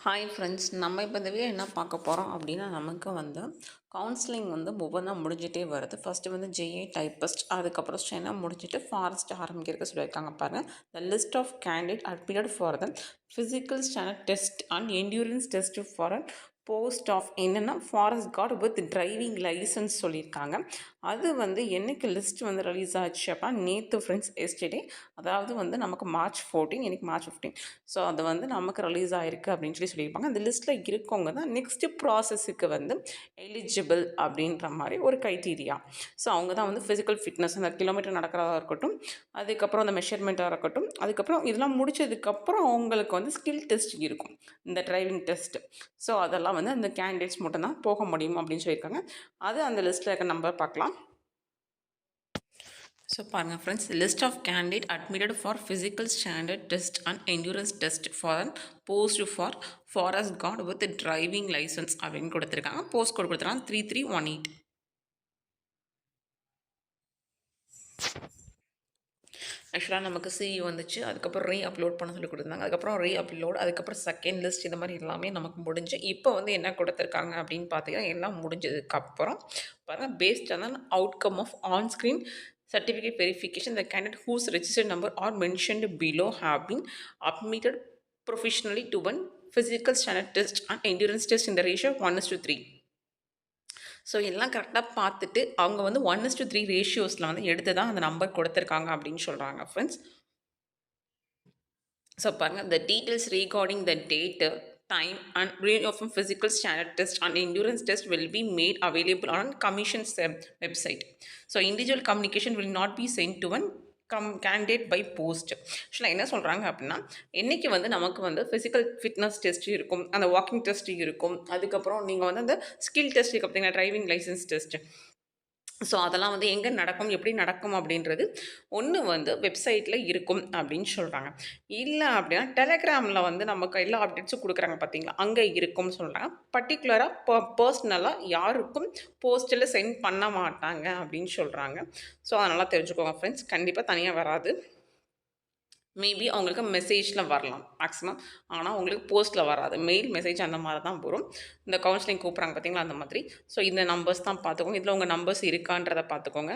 Hi friends நம்ம இப்போ இந்த வீடியோ என்ன பார்க்க போகிறோம் அப்படின்னா நமக்கு வந்து கவுன்சிலிங் வந்து ஒவ்வொன்றா முடிஞ்சிட்டே வருது. ஃபஸ்ட்டு வந்து ஜேஏ டைப்பஸ்ட் அதுக்கப்புறம் ஸ்டெனா முடிஞ்சிட்டு ஃபாரஸ்ட் ஆரம்பிக்கிறதுக்கு சொல்லியிருக்காங்க பாருங்கள் the list of candidate admitted for the physical standard test and endurance test for a post of என்னென்னா forest guard with driving licence சொல்லியிருக்காங்க. அது வந்து என்னைக்கு லிஸ்ட் வந்து ரிலீஸ் ஆச்சு அப்படின்னா நேற்று ஃப்ரெண்ட்ஸ் எஸ்டே அதாவது வந்து நமக்கு மார்ச் ஃபோர்டீன் இன்றைக்கி மார்ச் ஃபிஃப்டீன் ஸோ அது வந்து நமக்கு ரிலீஸ் ஆகிருக்கு அப்படின்னு சொல்லி சொல்லியிருப்பாங்க. அந்த லிஸ்ட்டில் இருக்கவங்க தான் நெக்ஸ்ட்டு ப்ராசஸுக்கு வந்து எலிஜிபிள் அப்படின்ற மாதிரி ஒரு க்ரைட்டீரியா ஸோ அவங்க தான் வந்து ஃபிசிக்கல் ஃபிட்னஸ் அந்த கிலோமீட்டர் நடக்கிறதா இருக்கட்டும் அதுக்கப்புறம் அந்த மெஷர்மெண்ட்டாக இருக்கட்டும் அதுக்கப்புறம் இதெல்லாம் முடிச்சதுக்கப்புறம் அவங்களுக்கு வந்து ஸ்கில் டெஸ்ட் இருக்கும். இந்த டிரைவிங் டெஸ்ட் ஸோ அதெல்லாம் வந்து அந்த கேண்டிடேட்ஸ் மட்டும்தான் போக முடியும் அப்படின்னு சொல்லியிருக்காங்க. அது அந்த லிஸ்ட்டில் இருக்க நம்பர் பார்க்கலாம். ஸோ பாருங்கள் friends list of candidate admitted for physical standard test and endurance test for post for forest guard with driving licence அப்படின்னு கொடுத்துருக்காங்க. போஸ்ட் கோட் கொடுத்துருக்காங்க. த்ரீ த்ரீ ஒன் எயிட் ஆக்சுவலாக நமக்கு சி வந்துச்சு. அதுக்கப்புறம் ரீ அப்லோட் பண்ண சொல்லி கொடுத்துருந்தாங்க அதுக்கப்புறம் ரீ அப்லோட் அதுக்கப்புறம் செகண்ட் லிஸ்ட் இந்த மாதிரி எல்லாமே நமக்கு முடிஞ்சு இப்போ வந்து என்ன கொடுத்துருக்காங்க அப்படின்னு பார்த்தீங்கன்னா எல்லாம் முடிஞ்சதுக்கப்புறம் பாருங்கள் based on outcome of on screen certificate verification the candidate whose registered number are mentioned below have been admitted professionally to one physical standard test and endurance test in the ratio 1 is to 3 so எல்லாம் கரெக்டாக பார்த்துட்டு அவங்க வந்து one is to three ரேஷியோஸில் வந்து எடுத்து தான் அந்த நம்பர் கொடுத்துருக்காங்க அப்படின்னு சொல்கிறாங்க ஃப்ரெண்ட்ஸ் ஸோ பாருங்கள் the details regarding the date time and range of a physical standard test and endurance test will be made available on commission's website so individual communication will not be sent to one come candidate by post ஆக்சுவலாக என்ன சொல்கிறாங்க அப்படின்னா என்றைக்கு வந்து நமக்கு வந்து physical fitness test இருக்கும் அந்த வாக்கிங் டெஸ்ட் இருக்கும் அதுக்கப்புறம் நீங்கள் வந்து அந்த ஸ்கில் டெஸ்ட் இருக்குது பார்த்தீங்கன்னா டிரைவிங் லைசன்ஸ் டெஸ்ட் ஸோ அதெல்லாம் வந்து எங்கே நடக்கும் எப்படி நடக்கும் அப்படின்றது ஒன்று வந்து வெப்சைட்டில் இருக்கும் அப்படின்னு சொல்கிறாங்க இல்லை அப்படின்னா டெலகிராமில் வந்து நமக்கு எல்லா அப்டேட்ஸும் கொடுக்குறாங்க பார்த்தீங்களா அங்கே இருக்கும்னு சொல்கிறாங்க பர்டிகுலராக ப பர்சனலாக யாருக்கும் போஸ்ட்டில் சென்ட் பண்ண மாட்டாங்க அப்படின்னு சொல்கிறாங்க ஸோ அதனால் தெரிஞ்சுக்கோங்க ஃப்ரெண்ட்ஸ் கண்டிப்பாக தனியாக வராது. மேபி அவங்களுக்கு மெசேஜில் வரலாம் மேக்ஸிமம் ஆனால் உங்களுக்கு போஸ்ட்டில் வராது. மெயில் மெசேஜ் அந்த மாதிரி தான் வரும். இந்த கவுன்சிலிங் கூப்பிட்றாங்க பார்த்தீங்களா அந்த மாதிரி. ஸோ இந்த நம்பர்ஸ் தான் பார்த்துக்கோங்க இதில் உங்கள் நம்பர்ஸ் இருக்கான்றதை பார்த்துக்கோங்க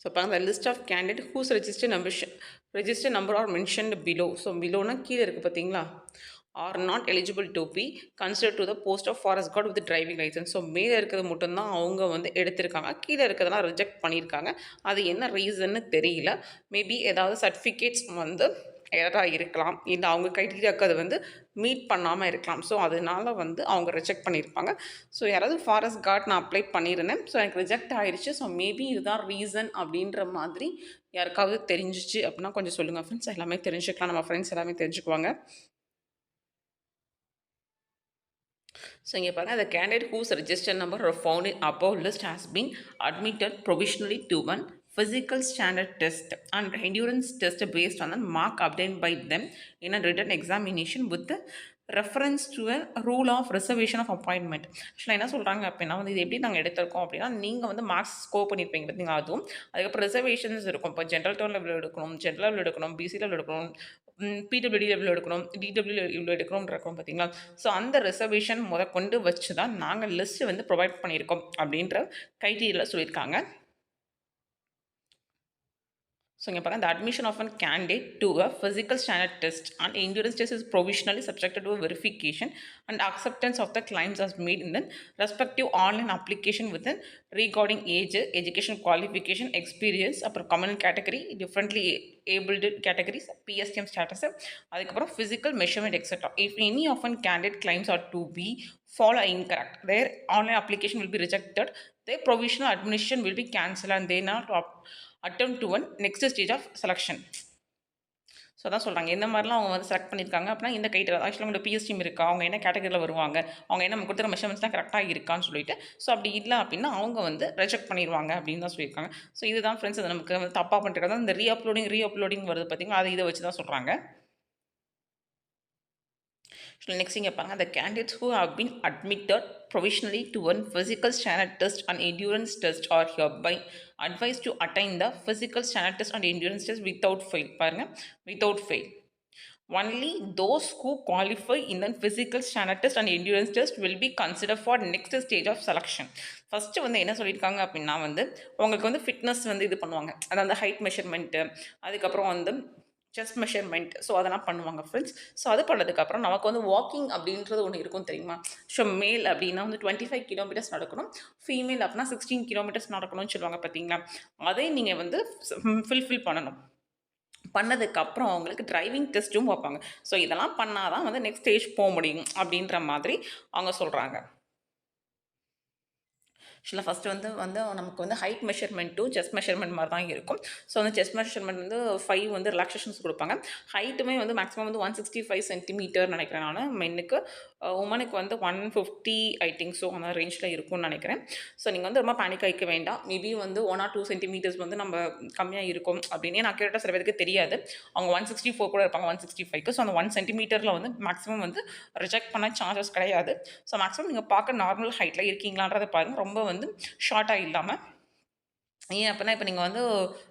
ஸோ பாருங்க list of candidate whose register number register number are mentioned below so பிலோனா கீழே இருக்குது பார்த்தீங்களா are not eligible to be consider to the post of forest guard with driving licence so மேலே இருக்கிறது மட்டும்தான் அவங்க வந்து எடுத்திருக்காங்க. கீழே இருக்கிறதெல்லாம் ரிஜெக்ட் பண்ணியிருக்காங்க. அது என்ன ரீசன்னு தெரியல. மேபி ஏதாவது சர்டிஃபிகேட்ஸ் வந்து எரராக இருக்கலாம். இல்லை அவங்க க்ரைட்டீரியாவுக்கு அது வந்து மீட் பண்ணாமல் இருக்கலாம். ஸோ அதனால வந்து அவங்க ரிஜெக்ட் பண்ணியிருப்பாங்க. ஸோ யாராவது ஃபாரஸ்ட் கார்ட் நான் அப்ளை பண்ணியிருந்தேன். ஸோ எனக்கு ரிஜெக்ட் ஆயிடுச்சு ஸோ மேபி இதுதான் ரீசன் அப்படின்ற மாதிரி யாருக்காவது தெரிஞ்சிச்சு அப்படின்னா கொஞ்சம் சொல்லுங்கள் ஃப்ரெண்ட்ஸ் எல்லாமே தெரிஞ்சுக்கலாம். நம்ம ஃப்ரெண்ட்ஸ் எல்லாமே தெரிஞ்சுக்குவாங்க. ஸோ இங்கே பாருங்கள் அந்த candidate whose register number found in above list has been admitted provisionally to one one physical standard test. And endurance test based on the mark obtained by them in a written examination with the reference to a rule of reservation of appointment ஆக்சுவலாக என்ன சொல்கிறாங்க அப்படின்னா வந்து இது எப்படி நாங்கள் எடுத்திருக்கோம் அப்படின்னா நீங்கள் வந்து மார்க்ஸ் ஸ்கோர் பண்ணியிருப்பீங்க பார்த்தீங்க அதுவும். அதுக்கப்புறம் ரிசர்வேஷன்ஸ் இருக்கும். இப்போ ஜென்ரல் டோன் லெவல் எடுக்கணும் ஜென்ரல் லெவல் எடுக்கணும் பிசி லெவல் எடுக்கணும் பிடபிள்யூடி எவ்வளோ எடுக்கணும் டிடபிள்யூ இவ்வளோ எடுக்கணும்னு இருக்கோம் பார்த்தீங்களா? ஸோ அந்த ரிசர்வேஷன் முத கொண்டு வச்சு தான் நாங்கள் லிஸ்ட்டு வந்து ப்ரொவைட் பண்ணியிருக்கோம் அப்படின்ற கைட்டீரியில் சொல்லியிருக்காங்க. ஸோ இங்கே பாருங்கள் the admission of a candidate to a physical standard test and endurance test is provisionally subjected to verification and acceptance of the claims as made in the respective online application within regarding age, education qualification, experience, அப்புறம் common category, differently abled categories, PSTM status, அதுக்கப்புறம் physical measurement, etc. If any of an candidate claims are to be follow incorrect, their online application will be rejected, their provisional admission will be cancelled and they not attempt to one next stage of selection. So அதான் சொல்கிறாங்க இந்த மாதிரிலாம் அவங்க வந்து select பண்ணியிருக்காங்க. அப்படின்னா இந்த கைட்டில் ஆக்சுவலாக அவங்களோட பிஎஸ்டிம் இருக்கா? அவங்க என்ன கேட்டகரியில் வருவாங்க? அவங்க என்ன கொடுத்துற மெஷர்மெண்ட்ஸ்லாம் கரெக்டாக இருக்கான்னு சொல்லிட்டு. ஸோ அப்படி இல்லை அப்படின்னா அவங்க வந்து ரெஜெக்ட் பண்ணிடுவாங்க அப்படின்னு தான் சொல்லியிருக்காங்க. ஸோ இதுதான் ஃப்ரெண்ட்ஸ் அது நமக்கு வந்து தப்பாக பண்ணுறது இந்த ரீ அப்லோடிங் ரீ அப்லோடிங் வருது பார்த்தீங்கன்னா அது இதை வச்சு தான் சொல்கிறாங்க நெக்ஸ்ட் இங்கே பாருங்கள் the candidates who have been admitted provisionally to one physical standard test and endurance test are hereby advise to attain the physical standard test and endurance test without fail பாருங்கள் without fail only those who qualify in the physical standard test and endurance test will be consider for next stage of selection first வந்து என்ன சொல்லியிருக்காங்க அப்படின்னா வந்து உங்களுக்கு வந்து fitness வந்து இது பண்ணுவாங்க அதாவது ஹைட் மெஷர்மெண்ட்டு அதுக்கப்புறம் வந்து செஸ்ட் மெஷர்மெண்ட் ஸோ அதெல்லாம் பண்ணுவாங்க ஃப்ரெண்ட்ஸ் ஸோ அது பண்ணதுக்கப்புறம் நமக்கு வந்து வாக்கிங் அப்படின்றது ஒன்று இருக்கும் தெரியுமா? ஸோ மேல் அப்படின்னா வந்து டுவெண்ட்டி ஃபைவ் கிலோமீட்டர்ஸ் நடக்கணும். ஃபீமேல் அப்படின்னா சிக்ஸ்டீன் கிலோமீட்டர்ஸ் நடக்கணும்னு சொல்லுவாங்க பார்த்தீங்களா அதை நீங்கள் வந்து ஃபில்ஃபில் பண்ணணும். பண்ணதுக்கப்புறம் அவங்களுக்கு டிரைவிங் டெஸ்ட்டும் வைப்பாங்க. ஸோ இதெல்லாம் பண்ணால் தான் வந்து நெக்ஸ்ட் ஸ்டேஜ் போக முடியும் அப்படின்ற மாதிரி அவங்க சொல்கிறாங்க ஆக்சுவலாக ஃபஸ்ட்டு வந்து வந்து நமக்கு வந்து ஹைட் மெஷர்மெண்ட்டும் செஸ்ட் மெஷர்மெண்ட் மாதிரி தான் இருக்கும். ஸோ அந்த செஸ்ட் மெஷர்மெண்ட் வந்து ஃபைவ் வந்து ரிலாக்ஸேஷன்ஸ் கொடுப்பாங்க. ஹைட்டுமே வந்து மேக்ஸிமம் வந்து ஒன் சிக்ஸ்டி ஃபைவ் சென்டிமீட்டர் நினைக்கிறேன் நான் மென்னுக்கு உமனுக்கு வந்து one fifty I think so அந்த ரேஞ்சில் இருக்கும்னு நினைக்கிறேன். ஸோ நீங்கள் வந்து ரொம்ப பேனிக் ஆகிக்க வேண்டாம். மேபி வந்து ஒன் ஆர் டூ சென்டிமீட்டர்ஸ் வந்து நம்ம கம்மியாக இருக்கும் அப்படின்னு நான் கேட்டால் சில பேருக்கு தெரியாது. அவங்க ஒன் சிக்ஸ்டி ஃபோர் கூட இருப்பாங்க ஒன் சிக்ஸ்டி ஃபைவ்க்கு ஸோ அந்த ஒன் சென்டிமீட்டரில் வந்து மேக்ஸிமம் வந்து ரிஜெக்ட் பண்ண சான்சஸ் கிடையாது. ஸோ மேக்ஸிமம் நீங்கள் பார்க்க நார்மல் ஹைட்டில் இருக்கீங்களான்றதை பாருங்கள் ரொம்ப வந்து ஷார்ட்டாக இல்லாமல் ஏன் அப்படின்னா இப்போ நீங்கள் வந்து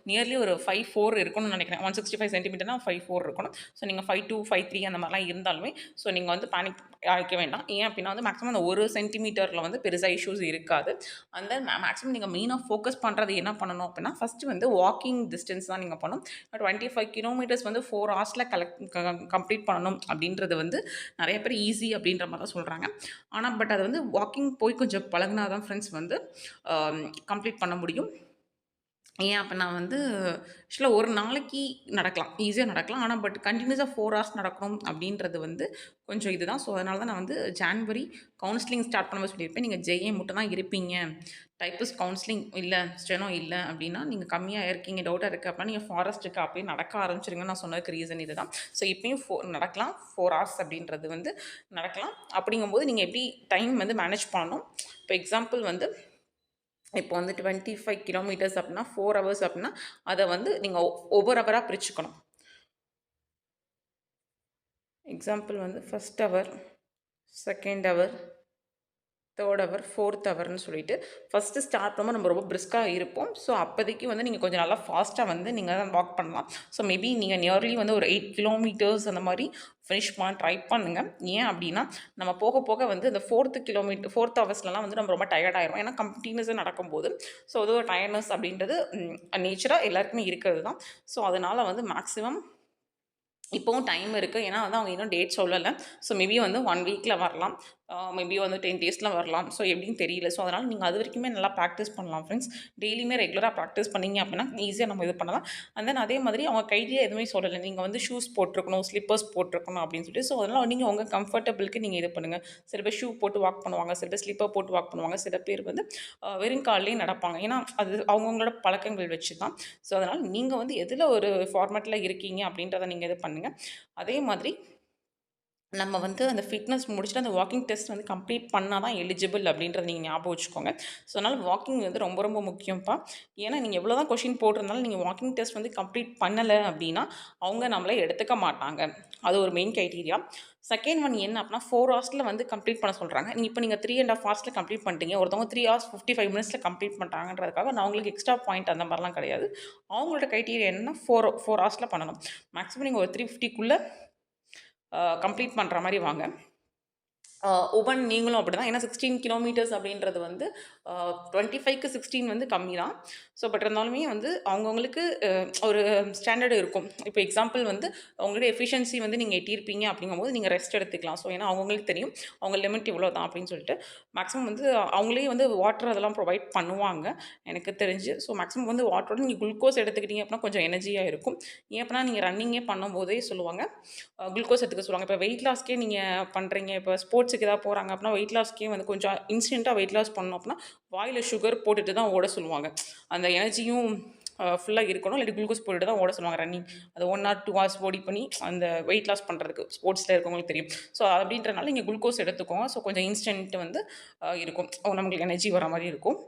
நியர்லி ஒரு ஃபைவ் ஃபோர் இருக்கணும்னு நினைக்கிறேன். ஒன் சிக்ஸ்டி ஃபைவ் சென்டிமீட்டர்னா ஃபைவ் ஃபோர் இருக்கணும். ஸோ நீங்கள் ஃபைவ் டூ ஃபைவ் த்ரீ அந்த மாதிரிலாம் இருந்தாலுமே ஸோ நீங்கள் வந்து பேனிக் ஆகிக்க வேண்டாம். ஏன் அப்படின்னா வந்து மேக்ஸிமம் அந்த ஒரு சென்டிமீட்டரில் வந்து பெருசாக இஷ்யூஸ் இருக்காது. அந்த மேக்ஸிமம் நீங்கள் மெயினாக ஃபோக்கஸ் பண்ணுறது என்ன பண்ணணும் அப்படின்னா ஃபஸ்ட்டு வந்து வாக்கிங் டிஸ்டன்ஸ் தான் நீங்கள் பண்ணணும். டுவெண்ட்டி ஃபைவ் கிலோமீட்டர்ஸ் வந்து ஃபோர் ஹவர்ஸில் கலெக்ட் கம்ப்ளீட் பண்ணணும் அப்படின்றது வந்து நிறைய பேர் ஈஸி அப்படின்ற மாதிரி தான் சொல்கிறாங்க ஆனால் பட் அது வந்து வாக்கிங் போய் கொஞ்சம் பழகினா தான் ஃப்ரெண்ட்ஸ் வந்து கம்ப்ளீட் பண்ண முடியும். ஏன் அப்போ நான் வந்து ஆக்சுவலாக ஒரு நாளைக்கு நடக்கலாம். ஈஸியாக நடக்கலாம். ஆனால் பட் கண்டினியூஸாக ஃபோர் ஹவர்ஸ் நடக்கணும் அப்படின்றது வந்து கொஞ்சம் இதுதான். ஸோ அதனால தான் நான் வந்து ஜான்வரி கவுன்சிலிங் ஸ்டார்ட் பண்ணும்போது சொல்லியிருப்பேன். நீங்கள் ஜெஏ மட்டும் தான் இருப்பீங்க. டைப்பஸ் கவுன்சிலிங் இல்லை ஸ்டெனோ இல்லை அப்படின்னா நீங்கள் கம்மியாக இருக்கீங்க டவுட்டாக இருக்குது அப்படின்னா நீங்கள் ஃபாரஸ்ட்டுக்கு அப்படியே நடக்க ஆரம்பிச்சிருங்க. நான் சொன்னதுக்கு ரீசன் இது தான் ஸோ இப்பயும் ஃபோ நடக்கலாம். ஃபோர் ஹவர்ஸ் அப்படின்றது வந்து நடக்கலாம். அப்படிங்கும்போது நீங்கள் எப்படி டைம் வந்து மேனேஜ் பண்ணணும்? இப்போ எக்ஸாம்பிள் வந்து இப்போ வந்து டுவெண்ட்டி ஃபைவ் கிலோமீட்டர்ஸ் அப்படின்னா ஃபோர் ஹவர்ஸ் அப்படின்னா அதை வந்து நீங்கள் ஒவ்வொரு ஹவராக பிரிச்சுக்கணும். எக்ஸாம்பிள் வந்து first hour second hour third hour fourth ஹவர்னு சொல்லிட்டு ஃபஸ்ட்டு ஸ்டார்ட் பண்ணும்போது நம்ம ரொம்ப பிரிஸ்காக இருப்போம். ஸோ அப்போதைக்கு வந்து நீங்கள் கொஞ்சம் நல்லா ஃபாஸ்ட்டாக வந்து நீங்கள் தான் வாக் பண்ணலாம். ஸோ மேபி நீங்கள் நியர்லி வந்து ஒரு எயிட் கிலோமீட்டர்ஸ் அந்த மாதிரி ஃபினிஷ் பண்ண ட்ரை பண்ணுங்கள் ஏன் அப்படின்னா நம்ம போக போக வந்து இந்த ஃபோர்த்து கிலோமீட்டர் ஃபோர்த் ஹவர்ஸ்லலாம் வந்து நம்ம ரொம்ப டயர்டாயிரும் ஏன்னா கண்டினியூஸாக நடக்கும்போது. ஸோ அது ஒரு டயர்ட்னஸ் அப்படின்றது நேச்சராக எல்லாருக்குமே இருக்கிறது தான். ஸோ அதனால் வந்து மேக்ஸிமம் இப்போவும் டைம் இருக்குது ஏன்னா வந்து அவங்க இன்னும் டேட் சொல்லலை. ஸோ மேபி வந்து ஒன் வீக்கில் வரலாம். மேபி வந்து டென் டேஸில் வரலாம். ஸோ எப்படின்னு தெரியல. ஸோ அதனால் நீங்கள் அது வரைக்குமே நல்லா ப்ராக்டிஸ் பண்ணலாம் ஃப்ரெண்ட்ஸ் டெய்லியுமே ரெகுலராக ப்ராக்டிஸ் பண்ணிங்க அப்படின்னா ஈஸியாக நம்ம இது பண்ணலாம். அண்ட் தென் அதே மாதிரி அவங்க கையிலே எதுவுமே சொல்லலை. நீங்கள் வந்து ஷூஸ் போட்டிருக்கணும் ஸ்லிப்பர்ஸ் போட்டிருக்கணும் அப்படின்னு சொல்லிட்டு. ஸோ அதனால் நீங்கள் உங்கள் கம்ஃபர்டபுளுக்கு நீங்கள் இது பண்ணுங்கள் சில பேர் ஷூ போட்டு வாக் பண்ணுவாங்க சில பேர் ஸ்லிப்பர் போட்டு வாக் பண்ணுவாங்க. சில பேர் வந்து வெறும் கால்லேயும் நடப்பாங்க. ஏன்னா அது அவங்கவுங்களோட பழக்கங்கள் வச்சு தான் ஸோ அதனால் நீங்கள் வந்து எதில் ஒரு ஃபார்மேட்டில் இருக்கீங்க அப்படின்றத நீங்கள் இது பண்ணுங்கள் அதே மாதிரி நம்ம வந்து அந்த ஃபிட்னஸ் முடிச்சுட்டு அந்த வாக்கிங் டெஸ்ட் வந்து கம்ப்ளீட் பண்ணால் தான் எலிஜிபிள் அப்படின்றத நீங்கள் ஞாபகம் வச்சுக்கோங்க. ஸோ அதனால் வாக்கிங் வந்து ரொம்ப ரொம்ப முக்கியம்ப்பா. ஏன்னா நீங்கள் எவ்வளோ தான் கொஷின் போட்டிருந்தாலும் நீங்கள் வாக்கிங் டெஸ்ட் வந்து கம்ப்ளீட் பண்ணலை அப்படின்னா அவங்க நம்மளை எடுத்துக்க மாட்டாங்க. அது ஒரு மெயின் க்ரைட்டீரியா செகண்ட் ஒன் என்ன அப்படின்னா ஃபோர் ஹவர்ஸில் வந்து கம்ப்ளீட் பண்ண சொல்கிறாங்க இப்போ நீங்கள் த்ரீ அண்ட் ஆஃப் ஹவர்ஸில் கம்ப்ளீட் பண்ணிட்டீங்க. ஒருத்தவங்க த்ரீ ஹவர்ஸ் ஃபிஃப்டி ஃபைவ் மினிட்ஸில் கம்ப்ளீட் பண்ணுறாங்கன்றதுக்காக நான் அவங்களுக்கு எக்ஸ்ட்ரா பாயிண்ட் அந்த மாதிரிலாம் கிடையாது. அவங்களோட க்ரைட்டீரியா என்னன்னா ஃபோர் ஃபோர் ஹவர்ஸில் பண்ணணும். மேக்ஸிமம் நீங்கள் ஒரு த்ரீ ஃபிஃப்டிக்குள்ளே கம்ப்ளீட் பண்ணுற மாதிரி வாங்க. உபன் நீங்களும் அப்படி தான் ஏன்னா சிக்ஸ்டீன் கிலோமீட்டர்ஸ் அப்படின்றது வந்து டுவெண்ட்டி ஃபைவ்க்கு சிக்ஸ்டீன் வந்து கம்மி தான் ஸோ பட் இருந்தாலுமே வந்து அவங்கவுங்களுக்கு ஒரு ஸ்டாண்டர்டு இருக்கும். இப்போ எக்ஸாம்பிள் வந்து அவங்களோட எஃபிஷியன்சி வந்து நீங்கள் எட்டியிருப்பீங்க அப்படிங்கும்போது நீங்கள் ரெஸ்ட் எடுத்துக்கலாம். ஸோ ஏன்னா அவங்களுக்கு தெரியும். அவங்க லிமிட் இவ்வளோ தான் அப்படின்னு சொல்லிட்டு. மேக்ஸிமம் வந்து அவங்களே வந்து வாட்டர் அதெல்லாம் ப்ரொவைட் பண்ணுவாங்க. எனக்கு தெரிஞ்சு. ஸோ மேக்ஸிமம் வந்து வாட்டரோட நீங்கள் குளுக்கோஸ் எடுத்துக்கிட்டீங்க அப்படின்னா கொஞ்சம் எனர்ஜியாக இருக்கும். ஏன் அப்படின்னா நீங்கள் ரன்னிங்கே பண்ணும்போதே சொல்லுவாங்க. குளுக்கோஸ் எடுத்துக்க சொல்லுவாங்க. இப்போ வெயிட் லாஸ்க்கே நீங்கள் பண்ணுறீங்க இப்போ ஸ்போர்ட்ஸ் ஸ்போர்ட்ஸுக்கு ஏதாவது போகிறாங்க அப்படின்னா வெயிட் லாஸ்க்கே வந்து கொஞ்சம் இன்ஸ்டண்ட்டாக வெயிட் லாஸ் பண்ணோம் அப்படின்னா வாயில் சுகர் போட்டுட்டு தான் ஓட சொல்லுவாங்க. அந்த எனர்ஜியும் ஃபுல்லாக இருக்கணும். இல்லாட்டி குளுக்கோஸ் போட்டுட்டு தான் ஓட சொல்லுவாங்க ரன்னிங் அது ஒன் ஆர் டூ ஹவர்ஸ் ஓடி பண்ணி அந்த வெயிட் லாஸ் பண்ணுறதுக்கு ஸ்போர்ட்ஸில் இருக்கவங்களுக்கு தெரியும். ஸோ அப்படின்றனால இங்கே குளுக்கோஸ் எடுத்துக்கோங்க. ஸோ கொஞ்சம் இன்ஸ்டன்ட் வந்து இருக்கும். நமக்கு எனர்ஜி வர மாதிரி இருக்கும்.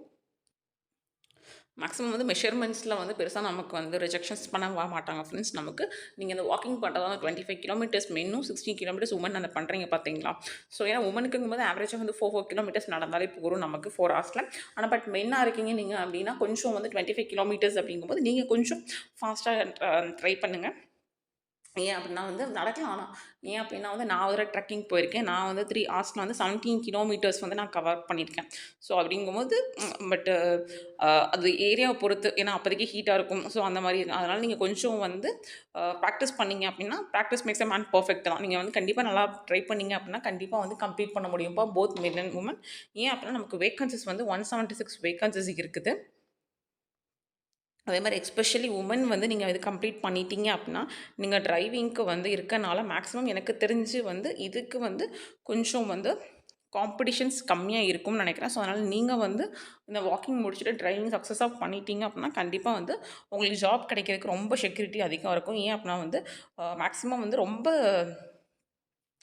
மேக்ஸிமம் வந்து மெஷர்மெண்ட்ஸில் வந்து பெருசாக நமக்கு வந்து ரிஜெக்ஷன்ஸ் பண்ண வர மாட்டாங்க ஃப்ரெண்ட்ஸ் நமக்கு நீங்கள் இந்த வாக்கிங் பண்ணுறதா டுவெண்ட்டி ஃபைவ் கிலோமீட்டர்ஸ் மென்னும் சிக்ஸ்டீன் கிலோமீட்டர்ஸ் உமன் அந்த பண்ணுறீங்க பார்த்தீங்களா ஸோ ஏன்னா உமனுக்குங்கும் போது ஆவரேஜாக வந்து ஃபோர் ஃபோர் கிலோமீட்டர்ஸ் நடந்தாலே போகிறோம் நமக்கு ஃபோர் ஹவர்ஸில் ஆனால் பட் மென்னாக இருக்கீங்க நீங்கள் அப்படின்னா கொஞ்சம் வந்து டுவெண்ட்டி ஃபைவ் கிலோமீட்டர்ஸ் அப்படிங்கும்போது நீங்கள் கொஞ்சம் ஃபாஸ்ட்டாக ட்ரை பண்ணுங்கள் ஏன் அப்படின்னா வந்து நடக்கலாம். ஆனால் ஏன் அப்படின்னா வந்து நான் ஒரு ட்ரெக்கிங் போயிருக்கேன். நான் வந்து த்ரீ ஹார்ஸில் வந்து செவன்டீன் கிலோமீட்டர்ஸ் வந்து நான் கவர் பண்ணியிருக்கேன். ஸோ அப்படிங்கும்போது பட்டு அது ஏரியாவை பொறுத்து ஏன்னா அப்போதைக்கு ஹீட்டாக இருக்கும். ஸோ அந்த மாதிரி அதனால் நீங்கள் கொஞ்சம் வந்து ப்ராக்டிஸ் பண்ணீங்க அப்படின்னா ப்ராக்டிஸ் மேக்ஸ் மேன் பர்ஃபெக்ட் தான். நீங்கள் வந்து கண்டிப்பாக நல்லா ட்ரை பண்ணீங்க அப்படின்னா கண்டிப்பாக வந்து கம்ப்ளீட் பண்ண முடியும்ப்பா போத் மென் அண்ட் உமன் ஏன் அப்படின்னா நமக்கு வேகன்சிஸ் வந்து ஒன் செவன்ட்டி சிக்ஸ் வேகன்சிஸ் இருக்குது. அதே மாதிரி எக்ஸ்பெஷலி உமன் வந்து நீங்கள் இது கம்ப்ளீட் பண்ணிட்டீங்க அப்படின்னா நீங்கள் டிரைவிங்க்கு வந்து இருக்கனால மேக்ஸிமம் எனக்கு தெரிஞ்சு வந்து இதுக்கு வந்து கொஞ்சம் வந்து காம்படிஷன்ஸ் கம்மியாக இருக்கும்னு நினைக்கிறேன். ஸோ அதனால் நீங்கள் வந்து இந்த வாக்கிங் முடிச்சுட்டு டிரைவிங் சக்ஸஸாக பண்ணிட்டீங்க அப்படின்னா கண்டிப்பாக வந்து உங்களுக்கு ஜாப் கிடைக்கிறதுக்கு ரொம்ப செக்யூரிட்டி அதிகம் இருக்கும். ஏன் அப்படின்னா வந்து மேக்ஸிமம் வந்து ரொம்ப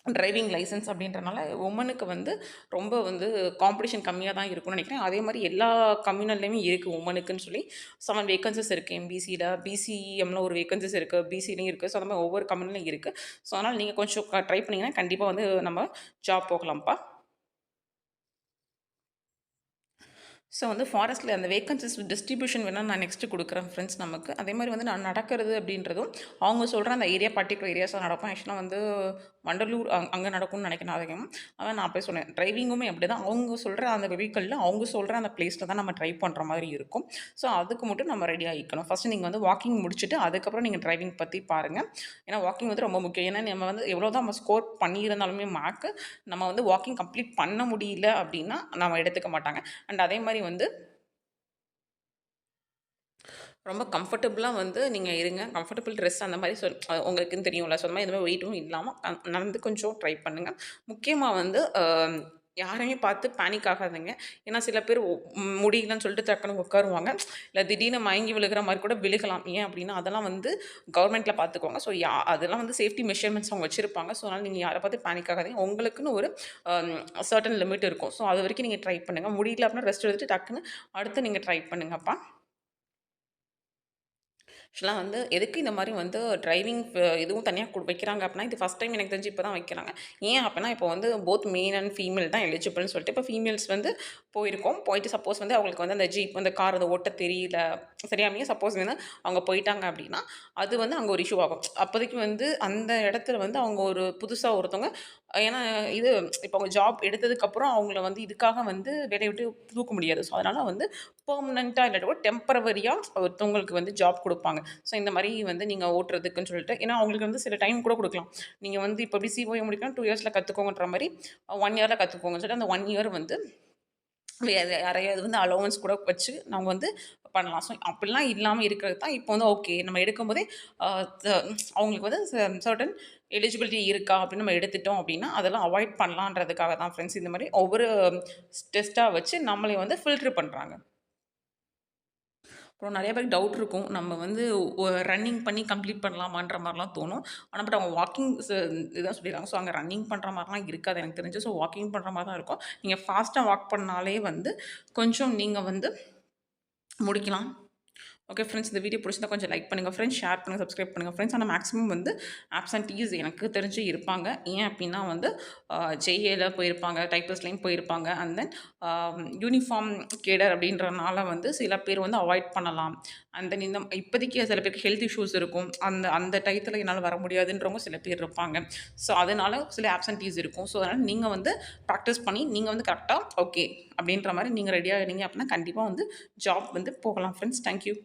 டிரைவிங் லைசன்ஸ் அப்படின்றனால உமனுக்கு வந்து ரொம்ப வந்து காம்படிஷன் கம்மியாக தான் இருக்கும்னு நினைக்கிறேன். அதே மாதிரி எல்லா கம்யூனல்லையுமே இருக்குது உமனுக்குன்னு சொல்லி. செவன் வேக்கன்சிஸ் இருக்குது எம்பிசியில் பிசிஎம்ல ஒரு வேக்கன்சிஸ் இருக்குது பிசிலையும் இருக்குது ஸோ அந்த மாதிரி ஒவ்வொரு கம்யூனிலையும் இருக்குது ஸோ அதனால் நீங்கள் கொஞ்சம் ட்ரை பண்ணிங்கன்னா கண்டிப்பாக வந்து நம்ம ஜாப் போகலாம்ப்பா. ஸோ வந்து ஃபாரஸ்ட்டில் அந்த வேக்கன்சிஸ் டிஸ்ட்ரிபியூஷன் வேணால் நான் நெக்ஸ்ட்டு கொடுக்குறேன் ஃப்ரெண்ட்ஸ் நமக்கு. அதே மாதிரி வந்து நான் நடக்கிறது அப்படின்றதும் அவங்க சொல்கிற அந்த ஏரியா பர்டிகுலர் ஏரியாஸாக நடப்போம் ஆக்சுவலாக வந்து வண்டலூர் அங் அங்கே நடக்கும்னு நினைக்கிறேன் அதிகம் அதான் நான் போய் சொன்னேன். டிரைவிங்குமே அப்படி தான் அவங்க சொல்கிற அந்த வெஹிக்கலில் அவங்க சொல்கிற அந்த பிளேஸில் தான் நம்ம ட்ரை பண்ணுற மாதிரி இருக்கும். ஸோ அதுக்கு மட்டும் நம்ம ரெடி ஆகிக்கணும். ஃபஸ்ட்டு நீங்கள் வந்து வாக்கிங் முடிச்சுட்டு அதுக்கப்புறம் நீங்கள் டிரைவிங் பற்றி பாருங்கள் ஏன்னா வாக்கிங் வந்து ரொம்ப முக்கியம். ஏன்னா நம்ம வந்து எவ்வளோ தான் நம்ம ஸ்கோர் பண்ணியிருந்தாலுமே மார்க்கு நம்ம வந்து வாக்கிங் கம்ப்ளீட் பண்ண முடியல அப்படின்னா நம்ம எடுத்துக்க மாட்டாங்க. அண்ட் அதே மாதிரி வந்து ரொம்ப கம்ஃபர்டபுளாக வந்து நீங்கள் இருங்க. கம்ஃபர்டபுள் ட்ரெஸ் அந்த மாதிரி சொல் உங்களுக்குன்னு தெரியும்ல. ஸோ மாதிரி எதுவுமே வெயிட்டும் இல்லாமல் நடந்து கொஞ்சம் ட்ரை பண்ணுங்கள் முக்கியமாக வந்து யாரையுமே பார்த்து பேனிக் ஆகாதுங்க. ஏன்னா சில பேர் முடியலன்னு சொல்லிட்டு டக்குன்னு உட்காருவாங்க. இல்லை திடீர்னு மயங்கி விழுகிற மாதிரி கூட விழுகலாம். ஏன் அப்படின்னா அதெல்லாம் வந்து கவர்மெண்ட்டில் பார்த்துக்கோங்க. ஸோ யா அதெல்லாம் வந்து சேஃப்டி மெஷர்மெண்ட்ஸ் அவங்க வச்சுருப்பாங்க. ஸோ அதனால் நீங்கள் யாரை பார்த்து பேனிக் ஆகாதீங்க. உங்களுக்குன்னு ஒரு சர்டன் லிமிட் இருக்கும். ஸோ அது வரைக்கும் நீங்கள் ட்ரை பண்ணுங்கள் முடியல அப்படின்னா ரெஸ்ட் எடுத்துட்டு டக்குன்னு அடுத்து நீங்கள் ட்ரை பண்ணுங்கப்பா. ஆக்சுவலாக வந்து எதுக்கு இந்த மாதிரி வந்து டிரைவிங் இதுவும் தனியாக கொடு வைக்கிறாங்க அப்படின்னா இது ஃபஸ்ட் டைம் எனக்கு தெரிஞ்சு இப்போ தான் வைக்கிறாங்க. ஏன் அப்படின்னா இப்போ வந்து போத் மெயின் அண்ட் ஃபீமேல் தான் எலிஜிபிள்னு சொல்லிட்டு இப்போ ஃபீமேல்ஸ் வந்து போயிருக்கோம். போயிட்டு சப்போஸ் வந்து அவங்களுக்கு வந்து அந்த ஜீப் அந்த கார் அந்த ஓட்ட தெரியல. சரியாமையே சப்போஸ் வந்து அவங்க போயிட்டாங்க அப்படின்னா அது வந்து அங்கே ஒரு இஷ்யூ ஆகும். அப்போதைக்கு வந்து அந்த இடத்துல வந்து அவங்க ஒரு புதுசாக ஒருத்தவங்க ஏன்னா இது இப்போ அவங்க ஜாப் எடுத்ததுக்கப்புறம் அவங்கள வந்து இதுக்காக வந்து வேலையை விட்டு தூக்க முடியாது. ஸோ அதனால் வந்து பெர்மனெண்ட்டாக இல்லாட்டி கூட டெம்பரவரியாக ஒருத்தவங்களுக்கு வந்து ஜாப் கொடுப்பாங்க. ஸோ இந்த மாதிரி வந்து நீங்கள் ஓட்டுறதுக்குன்னு சொல்லிட்டு ஏன்னா அவங்களுக்கு வந்து சில டைம் கூட கொடுக்கலாம். நீங்கள் வந்து இப்போ எப்படி சிஓஏ முடிக்கலாம் டூ இயர்ஸில் கற்றுக்கோங்கன்ற மாதிரி ஒன் இயரில் கற்றுக்கோங்கன்னு சொல்லிட்டு அந்த ஒன் இயர் வந்து யாரையாவது வந்து அலோவன்ஸ் கூட வச்சு நம்ம வந்து பண்ணலாம். ஸோ அப்படிலாம் இல்லாமல் இருக்கிறது தான் இப்போ வந்து ஓகே நம்ம எடுக்கும்போதே அவங்களுக்கு வந்து சர்டன் எலிஜிபிலிட்டி இருக்கா அப்படின்னு நம்ம எடுத்துட்டோம் அப்படின்னா அதெல்லாம் அவாய்ட் பண்ணலான்றதுக்காக தான் ஃப்ரெண்ட்ஸ் இந்த மாதிரி ஒவ்வொரு டெஸ்ட்டாக வச்சு நம்மளை வந்து ஃபில்ட்ரு பண்ணுறாங்க அப்புறம் நிறைய பேருக்கு டவுட் இருக்கும். நம்ம வந்து ரன்னிங் பண்ணி கம்ப்ளீட் பண்ணலாமான்ற மாதிரிலாம் தோணும். ஆனால் பட் அவங்க வாக்கிங் இதுதான் சொல்லிடுறாங்க ஸோ அங்கே ரன்னிங் பண்ணுற மாதிரிலாம் இருக்காது. எனக்கு தெரிஞ்சு. ஸோ வாக்கிங் பண்ணுற மாதிரி தான் இருக்கும். நீங்கள் ஃபாஸ்ட்டாக வாக் பண்ணாலே வந்து கொஞ்சம் நீங்கள் வந்து முடிக்கலாம். ஓகே ஃப்ரெண்ட்ஸ் இந்த வீடியோ பிடிச்சிருந்தா கொஞ்சம் லைக் பண்ணுங்கள் ஃப்ரெண்ட்ஸ் ஷேர் பண்ணுங்கள் சப்ஸ்கிரைப் பண்ணுங்கள் ஃப்ரெண்ட்ஸ் ஆனால் மேக்ஸிமம் வந்து ஆப்சன்டீஸ் எனக்கு தெரிஞ்சு இருப்பாங்க. ஏன் அப்படின்னா வந்து ஜெய்ஏல போயிருப்பாங்க டைப்பர்ஸ்லேயும் போயிருப்பாங்க. அண்ட் தென் யூனிஃபார்ம் கேடர் அப்படின்றனால வந்து சில பேர் வந்து அவாய்ட் பண்ணலாம். அண்ட் தென் இந்த இப்போதைக்கு சில பேருக்கு ஹெல்த் இஷ்யூஸ் இருக்கும். அந்த அந்த டயத்தில் என்னால் வர முடியாதுன்றவங்க சில பேர் இருப்பாங்க. ஸோ அதனால் சில ஆப்சன்டீஸ் இருக்கும். ஸோ அதனால் நீங்கள் வந்து ப்ராக்டிஸ் பண்ணி நீங்கள் வந்து கரெக்டாக ஓகே அப்படின்ற மாதிரி நீங்கள் ரெடியாக இருந்தீங்க அப்படின்னா கண்டிப்பாக வந்து ஜாப் வந்து போகலாம் ஃப்ரெண்ட்ஸ் தேங்க்யூ